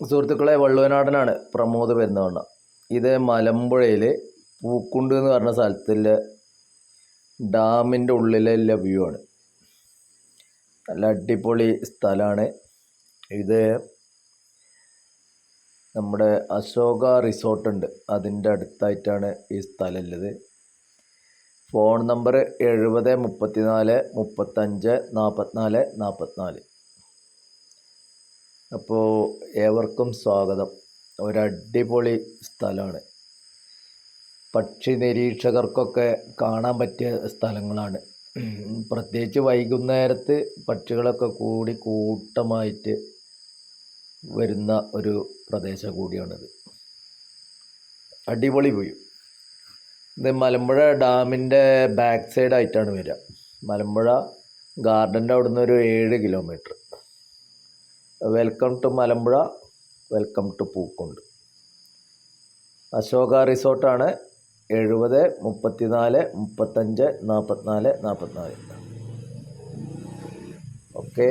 സുഹൃത്തുക്കളെ വള്ളുവനാടനാണ് പ്രമോദ് പെരുന്നവണ്ണ. ഇത് മലമ്പുഴയിൽ പൂക്കുണ്ട് എന്ന് പറഞ്ഞ സ്ഥലത്തിലെ ഡാമിന്റെ ഉള്ളിലെ വ്യൂ ആണ്. നല്ല അടിപൊളി സ്ഥലമാണ്. ഇത് നമ്മുടെ അശോക റിസോർട്ടുണ്ട് അതിന്റെ അടുത്തായിട്ടാണ് ഈ സ്ഥലം ഉള്ളത് ഫോൺ നമ്പർ എഴുപത് മുപ്പത്തിനാല് മുപ്പത്തഞ്ച് നാൽപ്പത്തിനാല് നാൽപ്പത്തിനാല് അപ്പോൾ ഏവർക്കും സ്വാഗതം. ഒരടിപൊളി സ്ഥലമാണ്. പക്ഷി നിരീക്ഷകർക്കൊക്കെ കാണാൻ പറ്റിയ സ്ഥലങ്ങളാണ്. പ്രത്യേകിച്ച് വൈകുന്നേരത്ത് പക്ഷികളൊക്കെ കൂടി കൂട്ടമായിട്ട് വരുന്ന ഒരു പ്രദേശം കൂടിയാണിത്. അടിപൊളി പോയി ഇത് മലമ്പുഴ ഡാമിന്റെ ബാക്ക് സൈഡായിട്ടാണ് വരിക. മലമ്പുഴ ഗാർഡന്റെ അവിടുന്ന് ഒരു ഏഴ് kilometre. Welcome to Malampuzha welcome to Pookkund Ashoka റിസോർട്ടാണ് എഴുപത് മുപ്പത്തിനാല് മുപ്പത്തഞ്ച് നാൽപ്പത്തിനാല് നാൽപ്പത്തിനാല് ഓക്കെ